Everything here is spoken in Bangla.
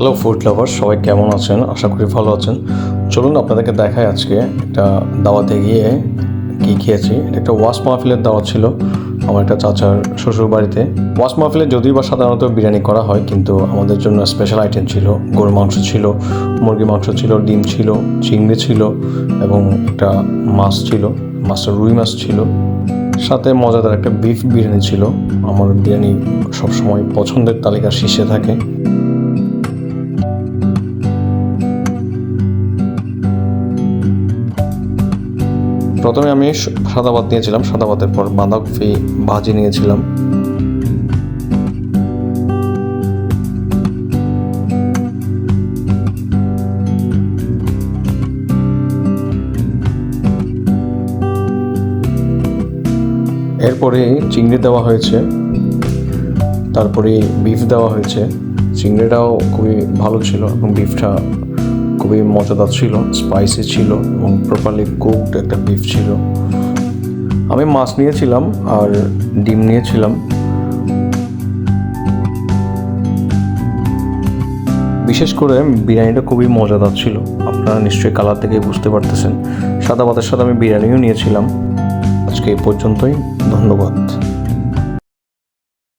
হ্যালো ফুড লাভার সবাই কেমন আছেন? আশা করি ভালো আছেন। চলুন আপনাদেরকে দেখাই আজকে একটা দাওয়াতে গিয়ে কী খেয়েছি। এটা একটা ওয়াশ মাহফিলের দাওয়াত ছিল আমার একটা চাচার শ্বশুর বাড়িতে ওয়াশ মাহফিলে যদিও বা সাধারণত বিরিয়ানি করা হয়, কিন্তু আমাদের জন্য স্পেশাল আইটেম ছিল, গরুর মাংস ছিল মুরগি মাংস ছিল, ডিম ছিল, চিংড়ি ছিল, এবং একটা মাছ ছিল মাছটা রুই মাছ ছিল। সাথে মজাদার একটা বিফ বিরিয়ানি ছিল। আমার বিরিয়ানি সবসময় পছন্দের তালিকার শীর্ষে থাকে। প্রথমে আমি সাদা ভাত নিয়েছিলাম সাদা ভাতের পর বাঁধাকপি ভাজি নিয়েছিলাম। এরপরে চিংড়ি দেওয়া হয়েছে। তারপরে বিফ দেওয়া হয়েছে। চিংড়িটাও খুবই ভালো ছিল এবং বিফটা খুবই মজাদার ছিল স্পাইসি ছিল এবং প্রপারলি কুকড একটা বিফ ছিল। আমি মাছ নিয়েছিলাম আর ডিম নিয়েছিলাম। বিশেষ করে বিরিয়ানিটা খুবই মজাদার ছিল। আপনারা নিশ্চয়ই কালার থেকে বুঝতে পারতেছেন। সাদা ভাতের সাথে আমি বিরিয়ানিও নিয়েছিলাম। আজকে এই পর্যন্তই। ধন্যবাদ।